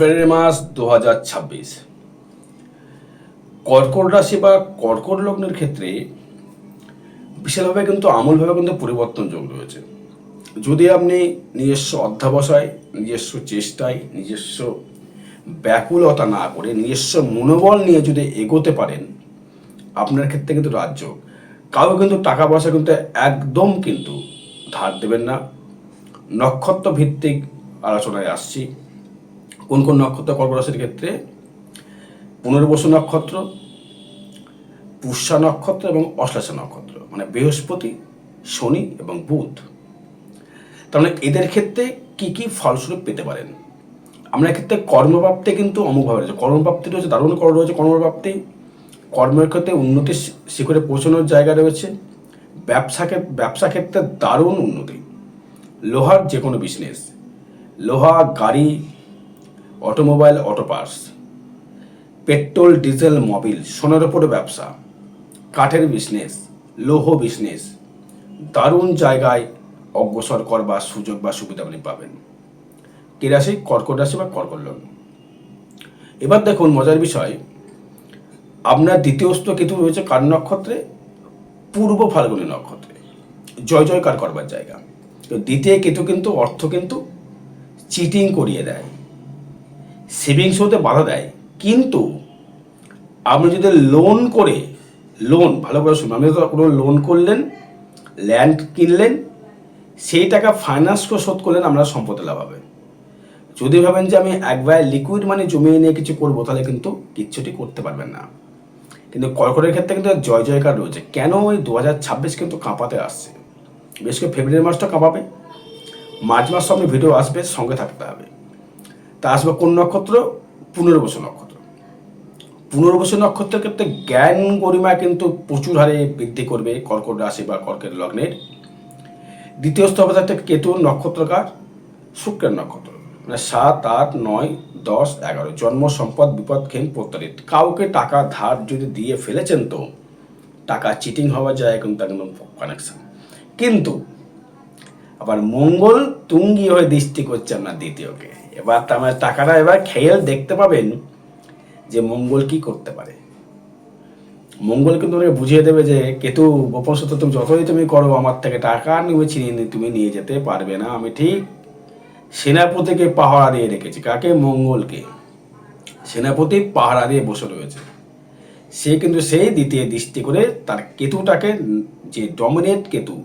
ফেব্রুয়ারি মাস দু হাজার ছাব্বিশ। কর্কট রাশি বা কর্কট লগ্নের ক্ষেত্রে বিশালভাবে কিন্তু আমূলভাবে কিন্তু পরিবর্তন যোগ রয়েছে। যদি আপনি নিজস্ব অধ্যাবসায়, নিজস্ব চেষ্টায়, নিজস্ব ব্যাকুলতা না করে, নিজস্ব মনোবল নিয়ে যদি এগোতে পারেন, আপনার ক্ষেত্রে কিন্তু রাজ্য কাউ কিন্তু টাকা পয়সা কিন্তু একদম কিন্তু ধার দেবেন না। নক্ষত্র ভিত্তিক আলোচনায় আসছি। কোন কোন নক্ষত্র কর্ক রাশির ক্ষেত্রে পুনর্বসু নক্ষত্র, পুষ্যা নক্ষত্র এবং অশ্লেষা নক্ষত্র মানে বৃহস্পতি, শনি এবং বুধ। মানে এদের ক্ষেত্রে কি কি ফলস্বরূপ পেতে পারেন? আমরা ক্ষেত্রে কর্মপ্রাপ্তি কিন্তু অমুকভাবে রয়েছে। কর্মপ্রাপ্তি রয়েছে, দারুণ কর্ম রয়েছে কর্মপ্রাপ্তি কর্মের ক্ষেত্রে উন্নতির শিখরে পৌঁছানোর জায়গা রয়েছে। ব্যবসা ক্ষেত্রে ব্যবসা ক্ষেত্রে দারুণ উন্নতি। লোহার যে কোনো বিজনেস লোহা, গাড়ি automobile auto parts, petrol, diesel, Mobil, সোনার ওপরে ব্যবসা, কাঠের বিজনেস, লৌহ বিজনেস, দারুণ জায়গায় অগ্রসর করবার সুযোগ বা সুবিধা আপনি পাবেন। কি রাশি? কর্কট রাশি বা কর্কট লগ্ন। এবার দেখুন মজার বিষয়, আপনার দ্বিতীয়স্থ কেতু রয়েছে কার নক্ষত্রে? পূর্ব ফাল্গুনী নক্ষত্রে। জয় জয়কার করবার জায়গা। তো দ্বিতীয় কেতু কিন্তু অর্থ কিন্তু চিটিং করিয়ে দেয়। সেভিংস হতে বাধা দেয়। কিন্তু আপনি যদি লোন করে লোন ভালো করে শুনুন, আপনি তো কোনো লোন করলেন ল্যান্ড কিনলেন, সেই টাকা ফাইন্যান্স করে শোধ করলেন আমরা সম্পদে লাভ হবে। যদি ভাবেন যে আমি একবার লিকুইড মানে জমিয়ে নিয়ে কিছু করব, তাহলে কিন্তু কিচ্ছুটি করতে পারবেন না। কিন্তু কর্কটের ক্ষেত্রে কিন্তু জয় জয়কার রয়েছে। কেন ওই দু হাজার ছাব্বিশ কিন্তু কাঁপাতে আসছে? বেশ করে ফেব্রুয়ারি মাসটা কাঁপাবে। মার্চ মাস সঙ্গে ভিডিও আসবে, সঙ্গে থাকতে হবে। তা আসবে কোন নক্ষত্র? পুনর্বসু নক্ষত্র। পুনর্বসু নক্ষত্রের ক্ষেত্রে জ্ঞান গরিমা কিন্তু প্রচুর হারে বৃদ্ধি করবে কর্কট রাশি বা কর্কের লগ্নের। দ্বিতীয় স্তরে থাকতে কেতুর নক্ষত্রকার, শুক্রের নক্ষত্র। মানে সাত, আট, নয়, দশ, এগারো, জন্ম, সম্পদ, বিপদ খেম প্রত্যারিত কাউকে টাকা ধার যদি দিয়ে ফেলেছেন তো, টাকা চিটিং হওয়া যায় কিন্তু একদম কানেকশন কিন্তু আবার মঙ্গল তুঙ্গি হয়ে দৃষ্টি করছে আপনার দ্বিতীয়কে। এবার তার মানে টাকাটা এবার খেয়াল দেখতে পাবেন যে মঙ্গল কি করতে পারে। মঙ্গল কিন্তু তোমাকে বুঝিয়ে দেবে যে, কেতু বপসত তুমি যতই তুমি করো, আমার থেকে টাকা নিয়ে ছিনিয়ে তুমি নিয়ে যেতে পারবে না। আমি ঠিক সেনাপতিকে পাহারা দিয়ে রেখেছি। কাকে? মঙ্গলকে। সেনাপতি পাহারা দিয়ে বসে রয়েছে। সে কিন্তু সেই দ্বিতীয় দৃষ্টি করে তার কেতুটাকে, যে ডমিনেট কেতু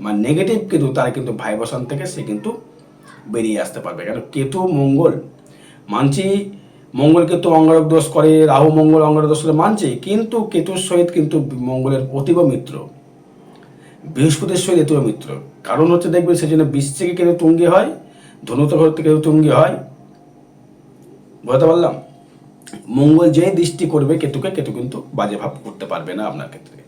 বা নেগেটিভ কেতু তার কিন্তু ভাইব্রেশন থেকে সে কিন্তু বেরিয়ে আসতে পারবে। কেন? কেতু, মঙ্গল মানছি, মঙ্গল কেতু অঙ্গারক দোষ করে, রাহু, মঙ্গল অঙ্গারক দোষ করে মানছি, কিন্তু কেতুর সহিত কিন্তু মঙ্গলের অতীব মিত্র। বৃহস্পতির সহিত এতুব মিত্র। কারণ হচ্ছে দেখবেন সেজন্য বৃশ্চিকে কেতু তুঙ্গি হয় ধনুত থেকে কেতু তুঙ্গি হয়। বুঝতে পারলাম? মঙ্গল যে দৃষ্টি করবে কেতুকে, কেতু কিন্তু বাজে ভাব করতে পারবে না আপনার ক্ষেত্রে।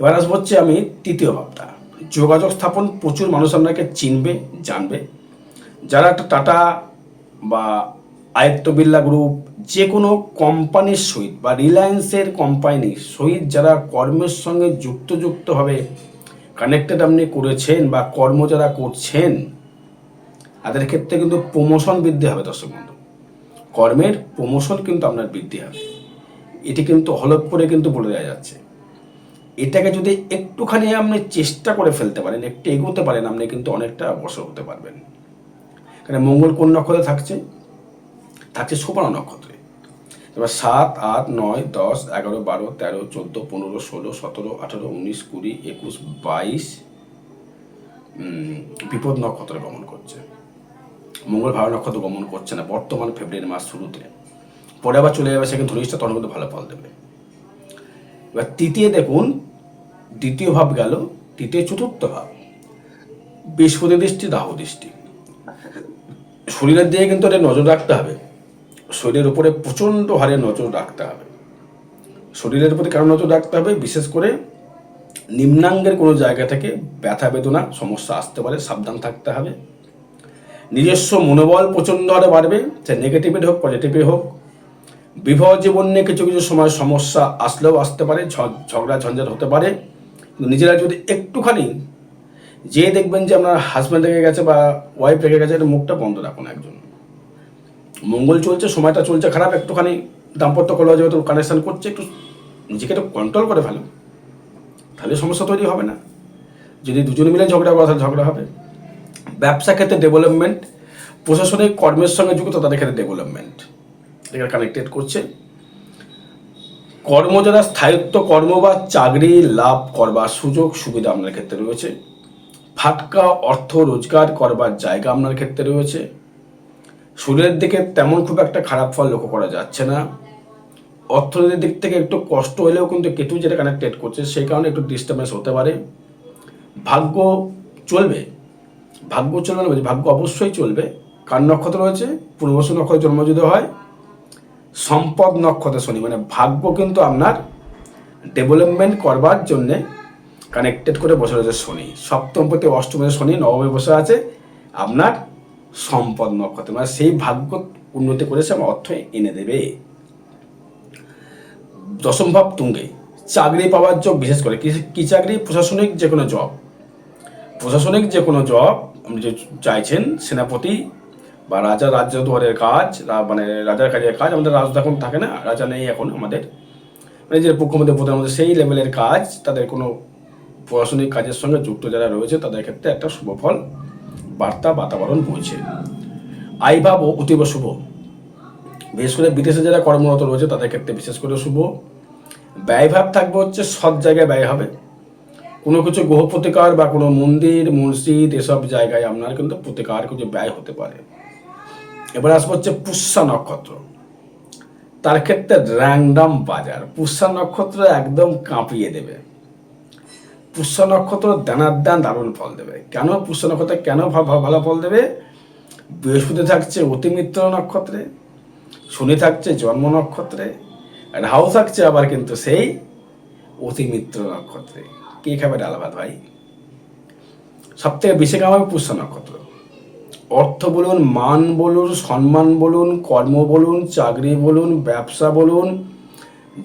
এবার আসব হচ্ছে আমি তৃতীয় ভাবটা। যোগাযোগ স্থাপন প্রচুর মানুষ আপনাকে চিনবে, জানবে। যারা একটা টাটা বা আয়ত্ত বিল্লা গ্রুপ যে কোনো কোম্পানির সহিত বা রিলায়েন্সের কোম্পানির সহিত যারা কর্মের সঙ্গে যুক্ত যুক্তভাবে কানেক্টেড আপনি করেছেন বা কর্ম যারা করছেন, তাদের ক্ষেত্রে কিন্তু প্রমোশন বৃদ্ধি হবে দর্শক বন্ধু। কর্মের প্রমোশন কিন্তু আপনার বৃদ্ধি হবে। এটি কিন্তু হলপ করে কিন্তু বলে দেওয়া যাচ্ছে। এটাকে যদি একটুখানি আপনি চেষ্টা করে ফেলতে পারেন, একটু এগোতে পারেন, আপনি কিন্তু অনেকটা অবসর হতে পারবেন। কারণ মঙ্গল কোন নক্ষত্রে থাকছে? থাকছে সোপানা নক্ষত্রে। এবার সাত, আট, নয়, দশ, এগারো, বারো, তেরো, চোদ্দ, পনেরো, ষোলো, সতেরো, আঠেরো, উনিশ, কুড়ি, একুশ, বাইশ বিপদ নক্ষত্রে গমন করছে। মঙ্গল ভালো নক্ষত্র গমন করছে না, বর্তমান ফেব্রুয়ারি মাস শুরুতে। পরে আবার চলে যাবে, সেখানে ধনিষ্ঠা তখন কিন্তু ভালো ফল দেবে। এবার তৃতীয় দেখুন দ্বিতীয় ভাব গেল, তৃতীয় চতুর্থ ভাব। বৃহস্পতি দৃষ্টি, রাহু দৃষ্টি। শরীরের দিকে কিন্তু এটা নজর রাখতে হবে। শরীরের উপরে প্রচণ্ড হারে নজর রাখতে হবে। শরীরের প্রতি কারণ নজর রাখতে হবে, বিশেষ করে নিম্নাঙ্গের কোনো জায়গা থেকে ব্যথা, বেদনা, সমস্যা আসতে পারে, সাবধান থাকতে হবে। নিজস্ব মনোবল প্রচণ্ড হারে বাড়বে, সে নেগেটিভের হোক পজিটিভে হোক। বিবাহ জীবন নিয়ে কিছু কিছু সময় সমস্যা আসলেও আসতে পারে ঝগড়া, ঝঞ্ঝাট হতে পারে। নিজেরা যদি একটুখানি যে দেখবেন যে আপনার হাজব্যান্ড রেখে গেছে বা ওয়াইফ রেখে গেছে এটা মুখটা বন্ধ রাখুন একজন। মঙ্গল চলছে, সময়টা চলছে খারাপ, একটুখানি দাম্পত্য কলহ যেহেতু কানেকশান করছে, একটু নিজেকে একটু কন্ট্রোল করে ফেলো তাহলে সমস্যা তৈরি হবে না। যদি দুজন মিলে ঝগড়া তাহলে ঝগড়া হবে। ব্যবসা ক্ষেত্রে ডেভেলপমেন্ট প্রশাসনিক কর্মের সঙ্গে যুক্ত, তাদের ক্ষেত্রে ডেভেলপমেন্ট এটা কানেক্টেড করছে। কর্ম যারা স্থায়িত্ব কর্ম বা চাকরি লাভ করবার সুযোগ সুবিধা আপনার ক্ষেত্রে রয়েছে। ফাটকা অর্থ রোজগার করবার জায়গা আপনার ক্ষেত্রে রয়েছে। শরীরের দিকে তেমন খুব একটা খারাপ ফল লক্ষ্য করা যাচ্ছে না। অর্থনীতির দিক থেকে একটু কষ্ট হলেও কিন্তু কেটু যেটা কানেক্টেড করছে, সেই কারণে একটু ডিস্টার্বেন্স হতে পারে। ভাগ্য চলবে। ভাগ্য চলবে না ভাগ্য অবশ্যই চলবে। কার নক্ষত্র রয়েছে? পূর্বশু নক্ষত্র জন্ম যদি হয়। সম্পদ নক্ষত্র শনি মানে ভাগ্য কিন্তু আপনার ডেভেলপমেন্ট করবার জন্যে কানেক্টেড করে বসে রয়েছে শনি। সপ্তম প্রতি অষ্টমে শনি, নবমে বসে আছে আপনার সম্পদ নক্ষত্র মানে সেই ভাগ্য উন্নতি করেছে আমার অর্থ এনে দেবে। দশম ভাব তুঙ্গে, চাকরি পাওয়ার যোগ বিশেষ করে, কি কি চাকরি? প্রশাসনিক যে কোনো জব প্রশাসনিক যে কোনো জব আপনি যে চাইছেন, সেনাপতি বা রাজা রাজ্য দুয়ারের কাজ মানে রাজার কাজের কাজ, আমাদের রাজা এখন থাকে না, রাজা নেই এখন আমাদের। মানে যে মুখ্যমন্ত্রী প্রধানমন্ত্রী সেই লেভেলের কাজ, তাদের কোনো প্রশাসনিক কাজের সঙ্গে যুক্ত যারা রয়েছে, তাদের ক্ষেত্রে একটা শুভ ফল, বার্তা, বাতাবরণ বইছে। আইভাব ও অতীব শুভ। বিশেষ করে বিদেশে যারা কর্মরত রয়েছে, তাদের ক্ষেত্রে বিশেষ করে শুভ। ব্যয়ভাব থাকবে হচ্ছে সৎ জায়গায় ব্যয় হবে। কোনো কিছু গ্রহ প্রতিকার বা কোনো মন্দির, মসজিদ, এসব জায়গায় আপনার কিন্তু প্রতিকার কিছু ব্যয় হতে পারে। এবার আসব হচ্ছে পুষ্যা নক্ষত্র। তার ক্ষেত্রে র্যান্ডম বাজার, পুষ্যা নক্ষত্র একদম কাঁপিয়ে দেবে। পুষ্য নক্ষত্র দানার দান দারুণ ফল দেবে। কেন পুষ্য নক্ষত্র কেন ভালো ফল দেবে? বৃহস্পতি থাকছে অতিমিত্র নক্ষত্রে, শনি থাকছে জন্ম নক্ষত্রে রাহু থাকছে আবার কিন্তু সেই অতিমিত্র নক্ষত্রে। কে খাবে ডাল ভাত ভাই? সব থেকে বেশি কামাবে পুষ্য নক্ষত্র। অর্থ বলুন, মান বলুন, সম্মান বলুন, কর্ম বলুন, চাকরি বলুন, ব্যবসা বলুন,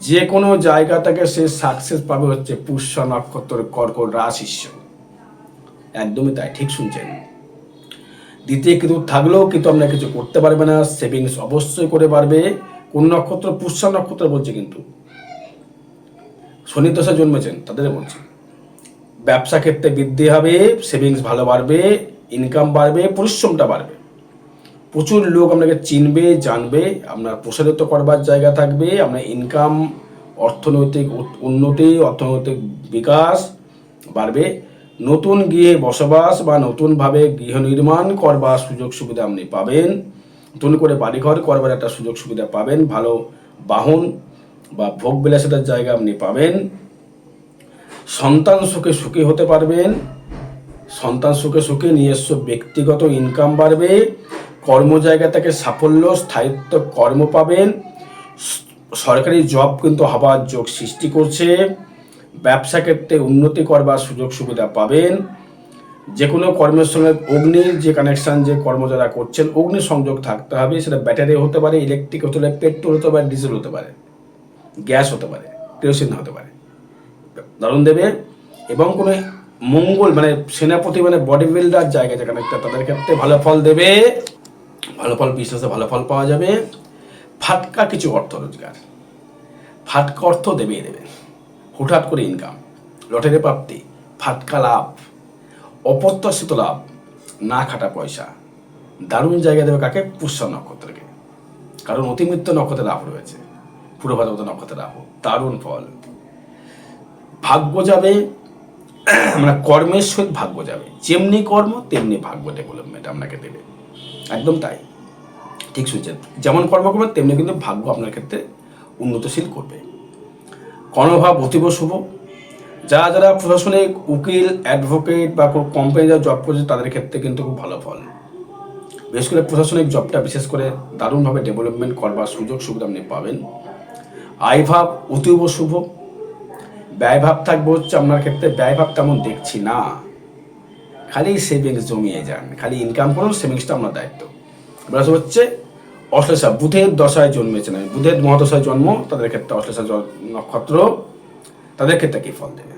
যে কোনো জায়গা থেকে সে সাকসেস পাবে হচ্ছে পুষ্য, নক্ষত্র, কর্কট রাশিস্য একদমই তাই, ঠিক শুনছেন? দ্বিতীয় কিন্তু থাকলেও কিন্তু আপনার কিছু করতে পারবে না সেভিংস অবশ্যই করে পারবে। কোন নক্ষত্র? পুষ্য নক্ষত্র বলছে কিন্তু। শনি দশা জন্মেছেন, তাদের বলছি। ব্যবসা ক্ষেত্রে বৃদ্ধি হবে সেভিংস ভালো বাড়বে ইনকাম বাড়বে, পরিশ্রমটা বাড়বে। প্রচুর লোক আপনাকে চিনবে, জানবে, আপনার প্রসারিত করবার জায়গা থাকবে, আপনার ইনকাম অর্থনৈতিক উন্নতি, অর্থনৈতিক বিকাশ বাড়বে। নতুন গৃহে বসবাস বা নতুনভাবে গৃহ নির্মাণ করবার সুযোগ সুবিধা আপনি পাবেন। নতুন করে বাড়িঘর করবার একটা সুযোগ সুবিধা পাবেন, ভালো বাহন বা ভোগ বিলাসিতার জায়গা আপনি পাবেন। সন্তান সুখে সুখী হতে পারবেন। সন্তান সুখে সুখে নিজস্ব ব্যক্তিগত ইনকাম বাড়বে কর্ম জায়গা থেকে সাফল্য, স্থায়িত্ব, কর্ম পাবেন। সরকারি জব কিন্তু হবার যোগ সৃষ্টি করছে। ব্যবসা ক্ষেত্রে উন্নতি করবার সুযোগ সুবিধা পাবেন। যে কোনো কর্মের সঙ্গে অগ্নির যে কানেকশান যে কর্ম যারা করছেন, অগ্নি সংযোগ থাকতে হবে। সেটা ব্যাটারি হতে পারে ইলেকট্রিক হতে পারে পেট্রোল হতে পারে ডিজেল হতে পারে গ্যাস হতে পারে কেরোসিন হতে পারে। দারুণ দেবে। এবং কোনো মঙ্গল মানে সেনাপতি মানে বডি বিল্ডার জায়গা, যেখানে তাদের ক্ষেত্রে ভালো ফল দেবে, ভালো ফল বিজনেসে ভালো ফল পাওয়া যাবে। ফাটকা কিছু অর্থ রোজগার। ফাটকা অর্থ দেবেই দেবে। হুটহাট করে ইনকাম লটারি প্রাপ্তি, ফাটকা লাভ, অপ্রত্যাশিত লাভ, না খাটা পয়সা। দারুণ জায়গা দেবে কাকে? পুষ্য নক্ষত্রকে। কারণ অতিমিত্র নক্ষত্রে লাভ রয়েছে। ভাদ্রপদ নক্ষত্রে লাভ দারুণ ফল। ভাগ্য যাবে মানে কর্মের সহিত ভাগ্য যাবে। যেমনি কর্ম, তেমনি ভাগ্য ডেভেলপমেন্ট আপনাকে দেবে। একদম তাই। ঠিক শুনছেন? যেমন কর্ম করবেন, তেমনি কিন্তু ভাগ্য আপনার ক্ষেত্রে উন্নতশীল করবে। কর্মভাব অতীব শুভ। যারা যারা প্রশাসনিক, উকিল অ্যাডভোকেট বা কোনো কোম্পানি যারা জব করছে, তাদের ক্ষেত্রে কিন্তু খুব ভালো ফল। বিশেষ করে প্রশাসনিক জবটা বিশেষ করে দারুণভাবে ডেভেলপমেন্ট করবার সুযোগ সুবিধা আপনি পাবেন। আয়ভাব অতীব শুভ। ব্যয়ভাব থাকবে হচ্ছে আপনার ক্ষেত্রে, ব্যয়ভাব তেমন দেখছি না। খালি সেভিংস জমিয়ে যান, খালি ইনকাম করুন সেভিংসটা আপনার দায়িত্ব। এবার হচ্ছে, অশ্লেষা, বুধের দশায় জন্মেছেন আমি বুধের মহাদশায় জন্ম, তাদের ক্ষেত্রে অশ্লেষা নক্ষত্র, তাদের ক্ষেত্রে কী ফল দেবে?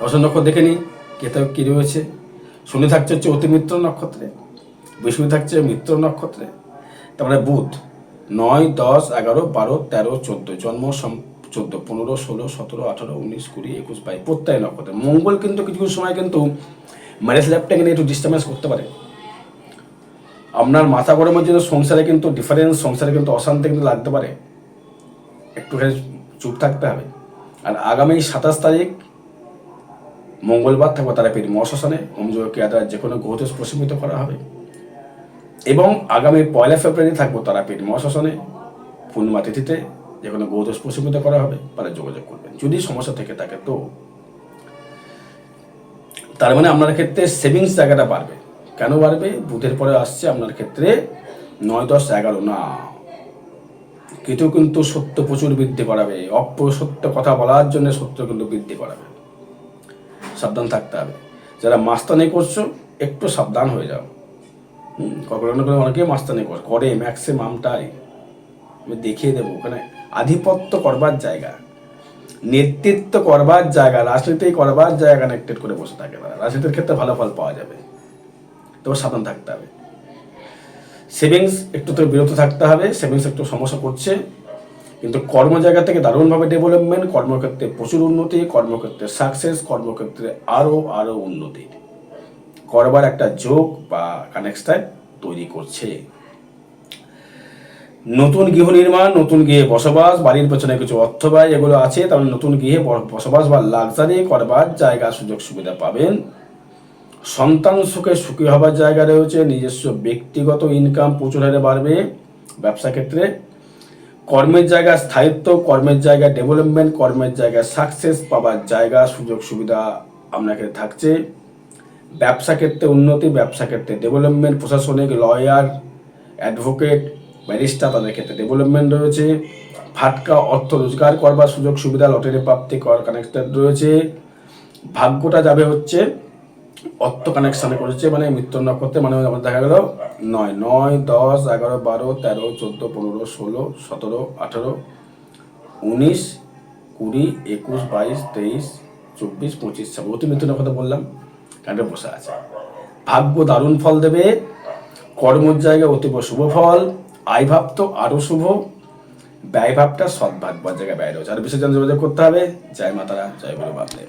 দশা নক্ষত্র দেখে নিই কে তা কী রয়েছে? শনি থাকছে হচ্ছে অতি মিত্র নক্ষত্রে বৃষ্ণু থাকছে মিত্র নক্ষত্রে। তারপরে বুধ, নয়, দশ, এগারো, বারো, তেরো, চোদ্দ, জন্ম চোদ্দ, পনেরো, ষোলো, সতেরো, আঠারো, উনিশ, কুড়ি, একুশ, বাইশ প্রত্যয় নক্ষত্র। মঙ্গল কিন্তু কিছু কিছু সময় কিন্তু ম্যারেজ ল্যাপটাকে নিয়ে একটু ডিস্টার্বেন্স করতে পারে। আপনার মাথা গরমের জন্য সংসারে কিন্তু ডিফারেন্স সংসারে কিন্তু অশান্তি কিন্তু লাগতে পারে। একটুখানি চুপ থাকতে হবে। আর আগামী সাতাশ তারিখ মঙ্গলবার থাকবে তারাপীঠ মহাশ্মশানে। হোমযোগ ক্রিয়া দ্বারা যে কোনো গ্রহদোষ প্রশমিত করা হবে। এবং আগামী পয়লা ফেব্রুয়ারি থাকব তারাপীঠ মহাশ্মশানে। পূর্ণিমা তিথিতে যে কোনো গ্রহদোষ প্রশমিত করা হবে, তারা যোগাযোগ করবেন। যদি সমস্যা থেকে থাকে তো। তার মানে আপনার ক্ষেত্রে সেভিংস জায়গাটা বাড়বে। কেন বাড়বে? বুথের পরে আসছে আপনার ক্ষেত্রে নয়, দশ, এগারো। না। কেতু কিন্তু সত্য প্রচুর বৃদ্ধি করাবে অপ্রসত্য কথা বলার জন্য সত্য কিন্তু বৃদ্ধি করাবে সাবধান থাকতে হবে। যারা মাস্তানি করছ, একটু সাবধান হয়ে যাও। হুম, কখনো করে অনেকেই মাস্তানি করে ম্যাক্সিমামটাই আমি দেখিয়ে দেবো ওখানে। আধিপত্য করবার জায়গা। নেতৃত্ব করবার জায়গা, রাজনীতি করবার জায়গা কানেক্টেড করে বসে থাকে তারা রাজনীতির ক্ষেত্রে ভালো ফল পাওয়া যাবে। তবে সাবধান থাকতে হবে। সেভিংস একটু তো বিরত থাকতে হবে সেভিংস একটু সমস্যা করছে। কিন্তু কর্ম জায়গা থেকে দারুণভাবে ডেভেলপমেন্ট কর্মক্ষেত্রে প্রচুর উন্নতি, কর্মক্ষেত্রে সাকসেস কর্মক্ষেত্রে আরও আরও উন্নতি। করবার একটা যোগ বা কানেকশন তৈরি করছে। নতুন গৃহ নির্মাণ, নতুন গৃহে বসবাস, বাড়ির পেছনে কিছু অর্থ ব্যয়, এগুলো আছে, তাহলে নতুন গৃহে বসবাস বা লাক্সারি করবার জায়গা, সুযোগ সুবিধা পাবেন। সন্তান সুখে সুখী হবার জায়গা রয়েছে, নিজস্ব ব্যক্তিগত ইনকাম প্রচুর হারে বাড়বে ব্যবসা ক্ষেত্রে। কর্মের জায়গা স্থায়িত্ব, কর্মের জায়গা ডেভেলপমেন্ট কর্মের জায়গা সাকসেস পাবার জায়গা, সুযোগ সুবিধা আপনাকে থাকছে। ব্যবসা ক্ষেত্রে উন্নতি, ব্যবসা ক্ষেত্রে ডেভেলপমেন্ট প্রশাসনিক লয়ার অ্যাডভোকেট ব্যারিস্টার তাদের ক্ষেত্রে ডেভেলপমেন্ট রয়েছে ফাটকা অর্থ রোজগার করবার সুযোগ সুবিধা, লটারি প্রাপ্তি কর কানেক্টেড রয়েছে, ভাগ্যটা যাবে হচ্ছে অর্থ কানেকশানে করেছে মানে মৃত্যু নক্ষত্রে মানে আমার দেখা গেল নয় নয়, দশ, এগারো, বারো, তেরো, চোদ্দ, পনেরো, ষোলো, সতেরো, আঠেরো, উনিশ, কুড়ি, একুশ, বাইশ, তেইশ, চব্বিশ, পঁচিশ, ছাব্বিশ, অতি মৃত্যু নক্ষত্র বললাম, কাণ্ডে বসে আছে। ভাগ্য দারুণ ফল দেবে, কর্মর জায়গায় অতীব শুভ ফল আয় ভাব তো আরও শুভ ব্যয়ভাবটা ভাগ জায়গায় ব্যয় রয়েছে আর বিশেষ যোগাযোগ করতে হবে। জয় মাতারা, জয় গুরু বাবদেব